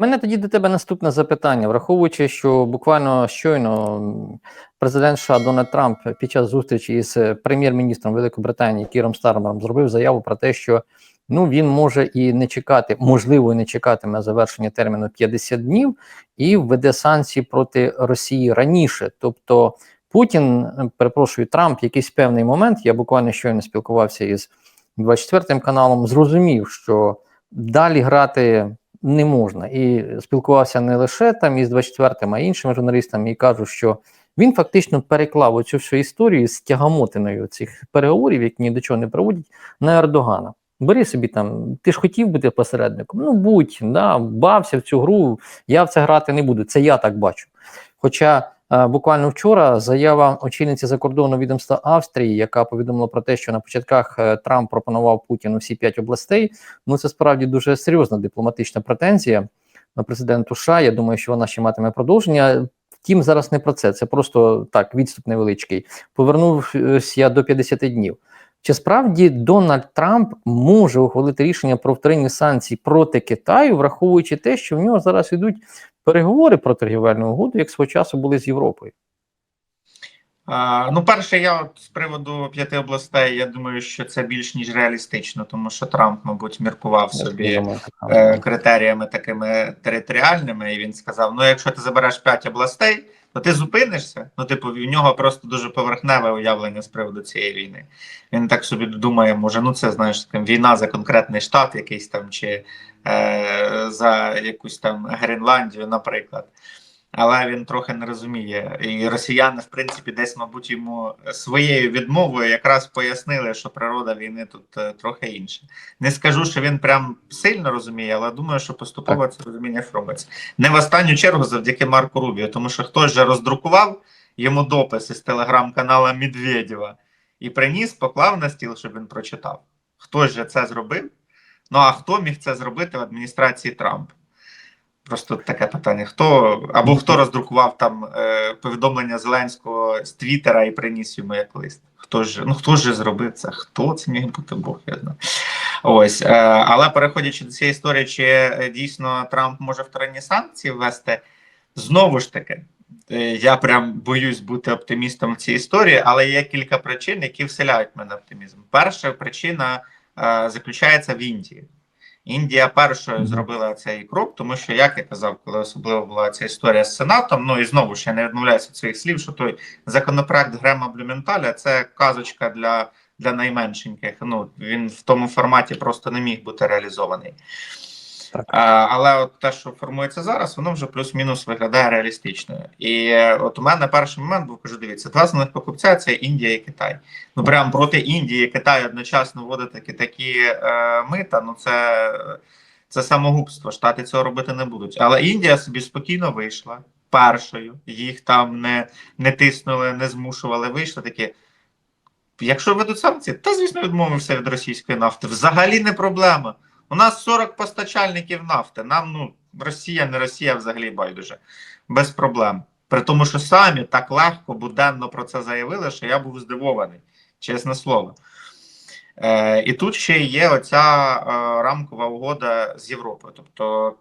Мене тоді до тебе наступне запитання, враховуючи, що буквально щойно президент США Дональд Трамп під час зустрічі із прем'єр-міністром Великобританії Кіром Стармером зробив заяву про те, що ну він може і не чекати, можливо, і не чекатиме завершення терміну 50 днів і введе санкції проти Росії раніше. Тобто Путін, перепрошую, Трамп, якийсь певний момент, я буквально щойно спілкувався із 24 каналом, зрозумів, що далі грати не можна. І спілкувався не лише там із 24-м, а іншими журналістами, і кажу, що він фактично переклав оцю всю історію з тягамотиною цих переговорів, які ні до чого не проводять, на Ердогана. Бери собі там, ти ж хотів бути посередником. Ну будь, да, бався в цю гру, я в це грати не буду. Це я так бачу. Хоча буквально вчора заява очільниці закордонного відомства Австрії, яка повідомила про те, що на початках е, Трамп пропонував Путіну всі п'ять областей. Ну це справді дуже серйозна дипломатична претензія на президенту США. Я думаю, що вона ще матиме продовження. Втім, зараз не про це. Це просто так, відступ невеличкий. Повернувся я до 50 днів. Чи справді Дональд Трамп може ухвалити рішення про вторинні санкції проти Китаю, враховуючи те, що в нього зараз йдуть переговори про торгівельну угоду, як свого часу були з Європою? Ну, перше, я от з приводу п'яти областей, я думаю, що це більш ніж реалістично, тому що Трамп, мабуть, міркував собі е, критеріями такими територіальними, і він сказав: ну, якщо ти забереш п'ять областей, то ти зупинишся. Ну, типу, в нього просто дуже поверхневе уявлення з приводу цієї війни. Він так собі думає, може, ну це знаєш, там війна за конкретний штат, якийсь там, чи е, за якусь там Гренландію, наприклад. Але він трохи не розуміє. І росіяни, в принципі, десь, мабуть, йому своєю відмовою якраз пояснили, що природа війни тут е, трохи інша. Не скажу, що він прям сильно розуміє, але думаю, що поступово це розуміння формується. Не в останню чергу завдяки Марку Рубію, тому що хтось же роздрукував йому допис із телеграм-канала Медведєва і приніс, поклав на стіл, щоб він прочитав. Хтось же це зробив. Ну а хто міг це зробити в адміністрації Трампа? Просто таке питання: хто або хто роздрукував там е, повідомлення Зеленського з Твіттера і приніс йому як лист? Хто ж ну хто ж зробив це? Хто це міг бути Бог? Я знаю. Ось, е, але переходячи до цієї історії, чи е, дійсно Трамп може вторинні санкції ввести? Знову ж таки, е, я прям боюсь бути оптимістом в цій історії, але є кілька причин, які вселяють мене оптимізм. Перша причина е, заключається в Індії. Індія першою зробила цей крок, тому що, як я казав, коли особливо була ця історія з Сенатом, ну і знову ж я не відмовляюся від своїх слів, що той законопроект Грема Блюменталя це казочка для для найменшеньких. Ну він в тому форматі просто не міг бути реалізований. Так. Але от те, що формується зараз, воно вже плюс-мінус виглядає реалістичною. І от у мене перший момент був кажу: дивіться, два основних покупця це Індія і Китай. Ну прямо проти Індії і Китаю одночасно вводити такі е, мита. Ну це це самогубство. Штати цього робити не будуть. Але Індія собі спокійно вийшла першою. Їх там не не тиснули, не змушували. Вийшли такі. Якщо ведуть санкції, та звісно відмовився від російської нафти. Взагалі не проблема. У нас 40 постачальників нафти. Нам ну Росія, не Росія взагалі байдуже без проблем. При тому, що самі так легко буденно про це заявили, що я був здивований, чесне слово. Е, І тут ще є оця е, рамкова угода з Європою. Тобто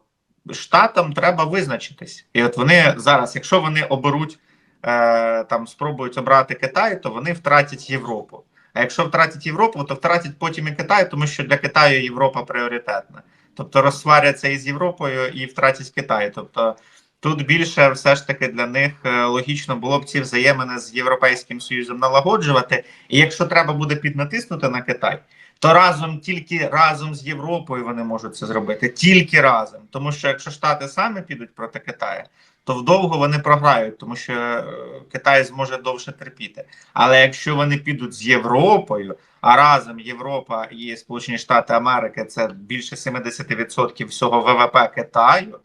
штатам треба визначитись. І от вони зараз, якщо вони оберуть е, там, спробують обрати Китай, то вони втратять Європу. А якщо втратять Європу, то втратять потім і Китай, тому що для Китаю Європа пріоритетна. Тобто розсваряться із Європою і втратять Китай. Тобто тут більше все ж таки для них е, логічно було б ці взаємини з Європейським Союзом налагоджувати. І якщо треба буде піднатиснути на Китай, то разом тільки разом з Європою вони можуть це зробити, тільки разом. Тому що якщо Штати самі підуть проти Китаю, то вдовго вони програють, тому що е, Китай зможе довше терпіти. Але якщо вони підуть з Європою, а разом Європа і Сполучені Штати Америки це більше 70% всього ВВП Китаю.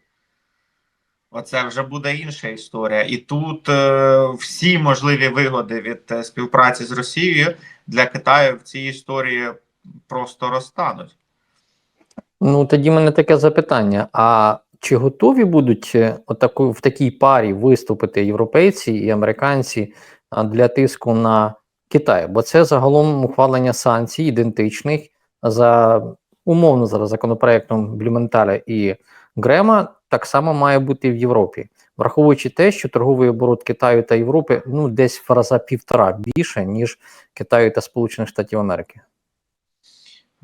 Оце вже буде інша історія. І тут е, всі можливі вигоди від е, співпраці з Росією для Китаю в цій історії просто розтануть. Ну тоді мене таке запитання: а чи готові будуть е, отаку, в такій парі виступити європейці і американці для тиску на Китай? Бо це загалом ухвалення санкцій ідентичних за умовно зараз законопроектом Блюменталя і Грема, так само має бути в Європі, враховуючи те, що торговий оборот Китаю та Європи ну десь в раза півтора більше ніж Китаю та Сполучених Штатів Америки.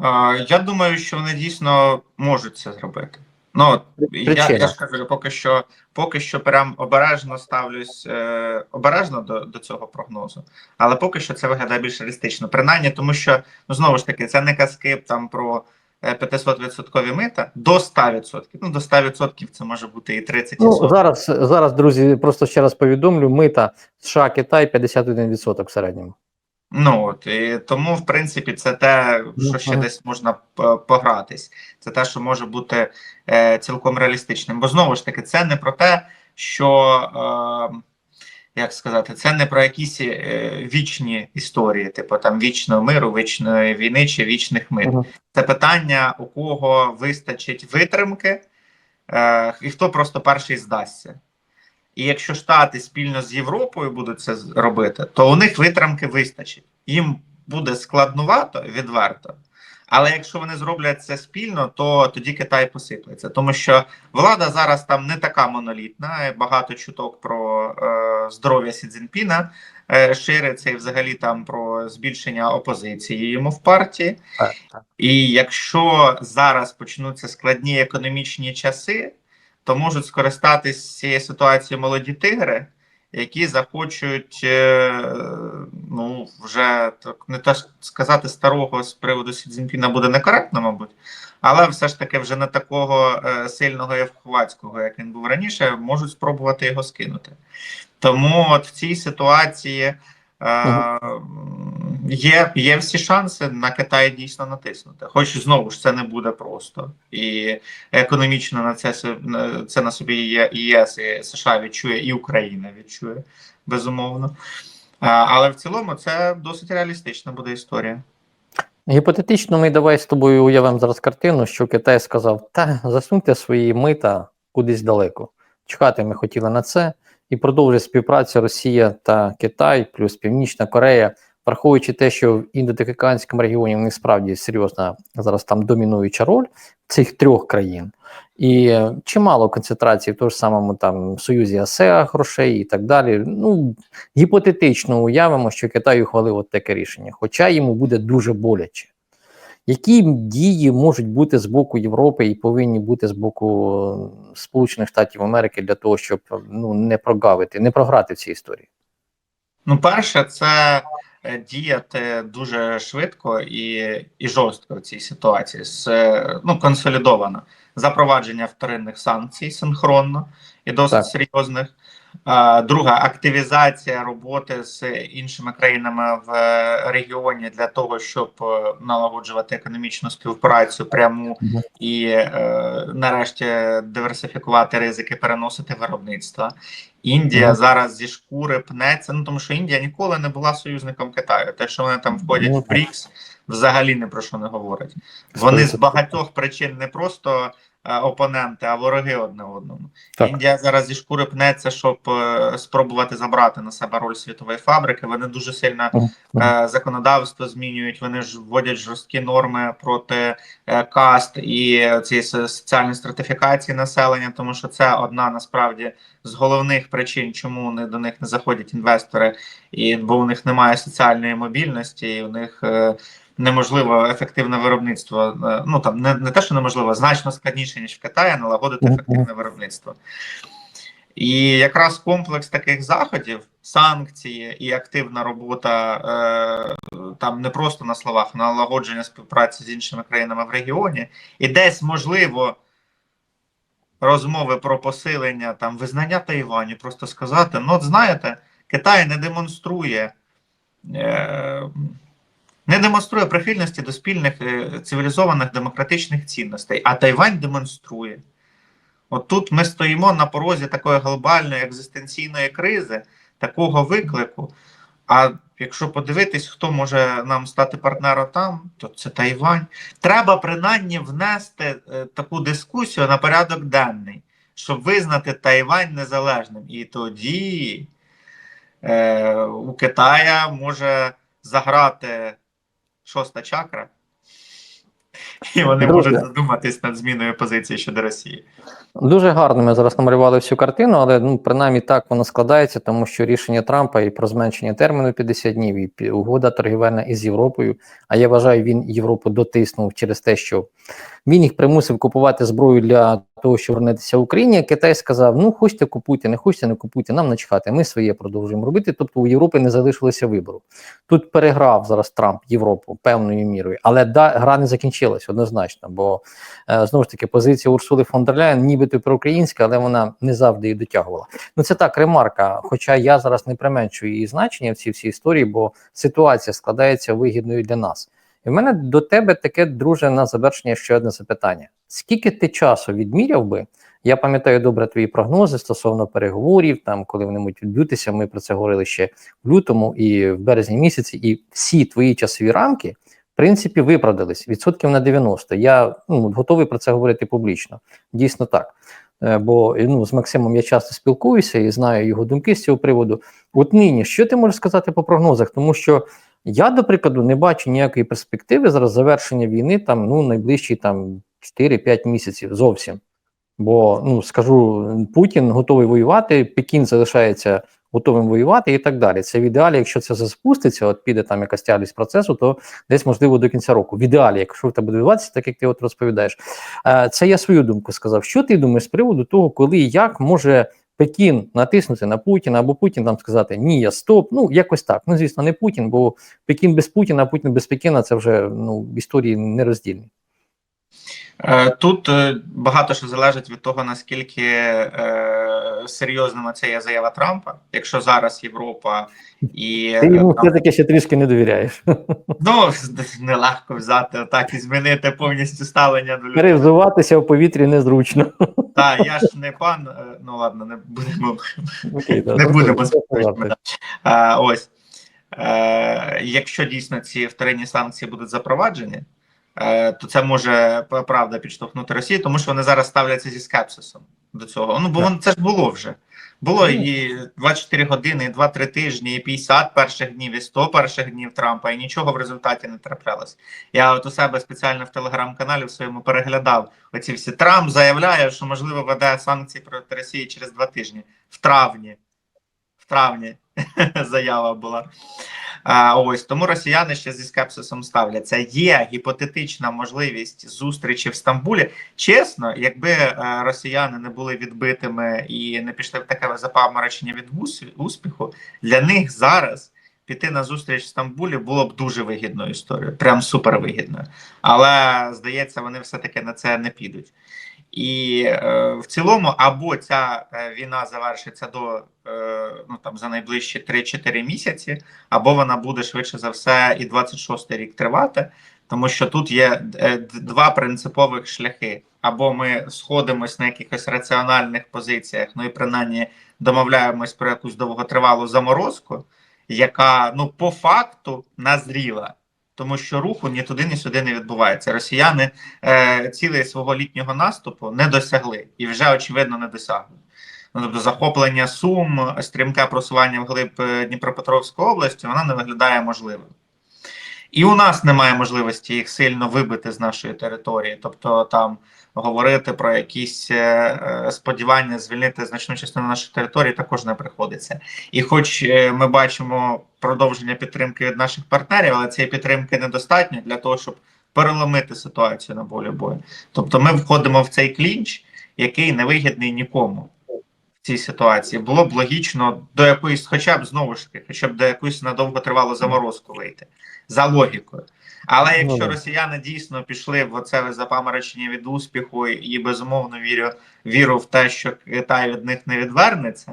Е, Я думаю, що вони дійсно можуть це зробити. Ну я, я ж кажу, поки що, поки що прям обережно ставлюсь е, обережно до, до цього прогнозу, але поки що це виглядає більш реалістично. Принаймні, тому що ну знову ж таки, це не казки там про е, 500% мита до 100%. Ну до 100% це може бути і 30%. і 40%. Ну зараз, зараз, друзі, просто ще раз повідомлю: мита США Китай 51% в середньому. Ну от і тому, в принципі, це те, що ще десь можна погратись. Це те, що може бути е, цілком реалістичним. Бо знову ж таки, це не про те, що е, як сказати, це не про якісь е, вічні історії, типу там вічного миру, вічної війни чи вічних мир. Це питання, у кого вистачить витримки, е, і хто просто перший здасться. І якщо Штати спільно з Європою будуть це робити, то у них витримки вистачить. Їм буде складнувато, відверто. Але якщо вони зроблять це спільно, то тоді Китай посиплеться. Тому що влада зараз там не така монолітна. Багато чуток про е, здоров'я Сі Цзіньпіна е, шириться і взагалі там про збільшення опозиції йому в партії. Так, так. І якщо зараз почнуться складні економічні часи, то можуть скористатись цією ситуацією молоді тигри, які захочуть, е, ну вже так не те сказати старого з приводу Сі Цзіньпіна буде некоректно, мабуть, але все ж таки вже не такого е, сильного і вхвацького, як він був раніше, можуть спробувати його скинути. Тому от в цій ситуації. Е, Є, є всі шанси на Китай дійсно натиснути. Хоч знову ж це не буде просто. І економічно на це це на собі є і ЄС, і США відчує, і Україна відчує, безумовно. Але в цілому це досить реалістична буде історія. Гіпотетично, ми давай з тобою уявимо зараз картину, що Китай сказав: та засуньте свої мита кудись далеко. Чекати ми хотіли на це, і продовжить співпрацю Росія та Китай, плюс Північна Корея, враховуючи те, що в індотихоокеанському регіоні в них справді серйозна зараз там домінуюча роль цих трьох країн, і чимало концентрації в тому ж самому там Союзі АСЕА грошей і так далі. Ну гіпотетично уявимо, що Китай ухвалив от таке рішення, хоча йому буде дуже боляче. Які дії можуть бути з боку Європи і повинні бути з боку Сполучених Штатів Америки для того, щоб ну не прогавити, не програти в цій історії? Ну, перше, це е, діяти дуже швидко і, і жорстко в цій ситуації, з, е, ну, консолідовано. Запровадження вторинних санкцій синхронно і досить Так. серйозних. А, Друга активізація роботи з іншими країнами в е, регіоні для того, щоб е, налагоджувати економічну співпрацю пряму і е, нарешті диверсифікувати ризики, переносити виробництва. Індія зараз зі шкури пнеться. Ну тому що Індія ніколи не була союзником Китаю. Те, що вони там входять Ну, в. БРІКС, взагалі ні про що не говорить. Вони з багатьох причин не просто е, опоненти, а вороги одне одному. Так. Індія зараз зі шкури пнеться, щоб е, спробувати забрати на себе роль світової фабрики. Вони дуже сильно е, законодавство змінюють. Вони ж вводять жорсткі норми проти е, каст і цієї соціальної стратифікації населення, тому що це одна насправді з головних причин, чому вони до них не заходять інвестори, і бо у них немає соціальної мобільності, і у них е, неможливо ефективне виробництво. е, Ну там не, не те, що неможливо, значно складніше ніж в Китаї налагодити ефективне виробництво. І якраз комплекс таких заходів, санкції і активна робота е, там не просто на словах, налагодження співпраці з іншими країнами в регіоні, і десь можливо розмови про посилення там визнання Тайваню, просто сказати: ну, от знаєте, Китай не демонструє. Е, не демонструє прихильності до спільних е, цивілізованих демократичних цінностей, а Тайвань демонструє. От тут ми стоїмо на порозі такої глобальної екзистенційної кризи, такого виклику. А якщо подивитись, хто може нам стати партнером там, то це Тайвань. Треба принаймні внести е, таку дискусію на порядок денний, щоб визнати Тайвань незалежним. І тоді е, у Китая може заграти шоста чакра. і вони Друзі. можуть задуматись над зміною позиції щодо Росії. Дуже гарно ми зараз намалювали всю картину, але ну принаймні так воно складається, тому що рішення Трампа і про зменшення терміну 50 днів, і угода торгівельна із Європою. А я вважаю, він Європу дотиснув через те, що він їх примусив купувати зброю для того, щоб вернутися в Україні. Китай сказав: ну хочете купуйте, не хочете, не купуйте, нам начхати. Ми своє продовжуємо робити. Тобто у Європи не залишилося вибору. Тут переграв зараз Трамп Європу певною мірою, але да, гра не закінчилась однозначно, бо Е, знову ж таки, позиція Урсули фон дер Ляєн нібито проукраїнська, але вона не завжди її дотягувала. Ну це так, ремарка. Хоча я зараз не применшую її значення в цій всій історії, бо ситуація складається вигідною для нас. І в мене до тебе таке, друже, на завершення ще одне запитання: скільки ти часу відміряв би? Я пам'ятаю добре твої прогнози стосовно переговорів, там коли вони можуть відбутися. Ми про це говорили ще в лютому і в березні місяці, і всі твої часові рамки в принципі, виправдались відсотків на 90. Я ну, готовий про це говорити публічно. Дійсно так. Е, Бо ну, з Максимом я часто спілкуюся і знаю його думки з цього приводу. От нині, що ти можеш сказати по прогнозах? Тому що я, до прикладу, не бачу ніякої перспективи зараз завершення війни там ну найближчі там 4-5 місяців зовсім. Бо ну скажу, Путін готовий воювати, Пекін залишається готовим воювати і так далі. Це в ідеалі, якщо це запуститься, от піде там якась тяглість процесу, то десь можливо до кінця року. В ідеалі, якщо в тебе відбуватися, так як ти от розповідаєш. Е, Це я свою думку сказав. Що ти думаєш з приводу того, коли і як може Пекін натиснути на Путіна або Путін там сказати ні, я стоп. Ну якось так. Ну звісно, не Путін, бо Пекін без Путіна, а Путін без Пекіна це вже ну історії нероздільні. Е, Тут е, багато що залежить від того, наскільки е, серйозними це є заява Трампа. Якщо зараз Європа і Ти йому е, все таки ще трішки не довіряєш. ну нелегко взяти так і змінити повністю ставлення до людей. Перевзуватися в повітрі незручно. Та я ж не пан. е, Ну ладно, не будемо Окей, да, не ну, будемо це А, Ось е, якщо дійсно ці вторинні санкції будуть запроваджені, е, то це може правда підштовхнути Росію, тому що вони зараз ставляться зі скепсисом до цього. Ну бо воно це ж було вже. Було Ну. і 24 години, і 2-3 тижні, і 50 перших днів, і 100 перших днів Трампа, і нічого в результаті не траплялось. Я от у себе спеціально в телеграм-каналі в своєму переглядав оці всі. Трамп заявляє, що можливо веде санкції проти Росії через два тижні в травні. Травні заява була. А, ось тому росіяни ще зі скепсисом ставляться. Є гіпотетична можливість зустрічі в Стамбулі. Чесно, якби е, росіяни не були відбитими і не пішли в таке запаморочення від успіху, для них зараз піти на зустріч в Стамбулі було б дуже вигідною історією, прям супер вигідною. Але здається, вони все-таки на це не підуть. І е, в цілому, або ця е, війна завершиться до е, ну там за найближчі 3-4 місяці, або вона буде швидше за все і 26 рік тривати, тому що тут є е, два принципових шляхи: або ми сходимось на якихось раціональних позиціях, ну і принаймні домовляємось про якусь довготривалу заморозку, яка ну по факту назріла. Тому що руху ні туди, ні сюди не відбувається. Росіяни е, цілей свого літнього наступу не досягли і вже очевидно не досягнуть. Ну, тобто захоплення Сум, стрімке просування вглиб е, Дніпропетровської області, вона не виглядає можливим. І у нас немає можливості їх сильно вибити з нашої території, тобто там говорити про якісь е, е, сподівання звільнити значну частину нашої території також не приходиться. І хоч е, ми бачимо продовження підтримки від наших партнерів, але цієї підтримки недостатньо для того, щоб переломити ситуацію на полі бою. Тобто ми входимо в цей клінч, який не вигідний нікому цій ситуації. Було б логічно до якоїсь, хоча б знову ж таки, хоча б до якоїсь надовго тривалу заморозку вийти за логікою. Але Ну, якщо росіяни дійсно пішли в оце запаморочення від успіху і безумовно вірю, віру в те, що Китай від них не відвернеться,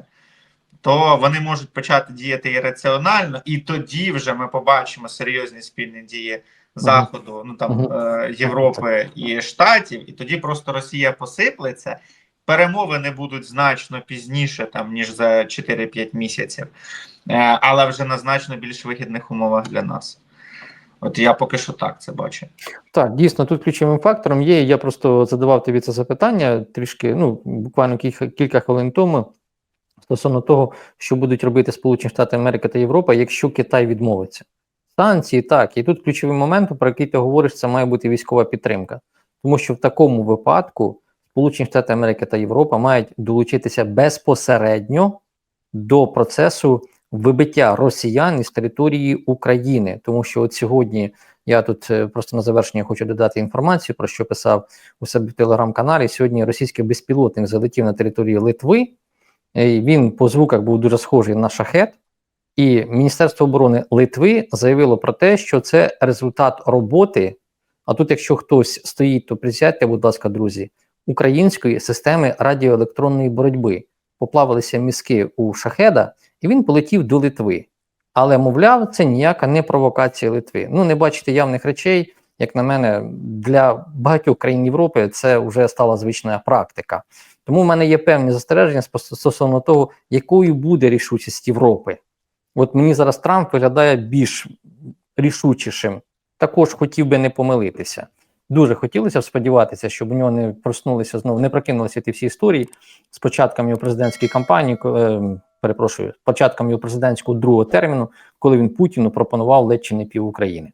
то вони можуть почати діяти ірраціонально, і тоді вже ми побачимо серйозні спільні дії Заходу, ну там е, Європи і Штатів, і тоді просто Росія посиплеться. Перемовини будуть значно пізніше, там ніж за 4-5 місяців, е, але вже на значно більш вигідних умовах для нас. От я поки що так це бачу. Так, дійсно, тут ключовим фактором є. Я просто задавав тобі це запитання трішки, ну буквально кілька, кілька хвилин тому стосовно того, що будуть робити Сполучені Штати Америки та Європа, якщо Китай відмовиться. Санкції, так. І тут ключовий момент, про який ти говориш, це має бути військова підтримка. Тому що в такому випадку Сполучені Штати Америки та Європа мають долучитися безпосередньо до процесу вибиття росіян із території України. Тому що от сьогодні я тут е, просто на завершення хочу додати інформацію, про що писав у себе в телеграм-каналі. Сьогодні російський безпілотник залетів на територію Литви. Е, Він по звуках був дуже схожий на шахет. І Міністерство оборони Литви заявило про те, що це результат роботи. А тут, якщо хтось стоїть, то присядьте, будь ласка, друзі, української системи радіоелектронної боротьби. Поплавилися мізки у шахеда, і він полетів до Литви. Але, мовляв, це ніяка не провокація Литви. Ну, не бачити явних речей, як на мене, для багатьох країн Європи це вже стала звична практика. Тому в мене є певні застереження стосовно того, якою буде рішучість Європи. От мені зараз Трамп виглядає більш рішучішим. Також хотів би не помилитися. Дуже хотілося б сподіватися, щоб у нього не проснулися знову, не прокинулися ті всі історії з початком його президентської кампанії, ко- е, перепрошую, початком його президентського другого терміну, коли він Путіну пропонував ледь чи не пів України.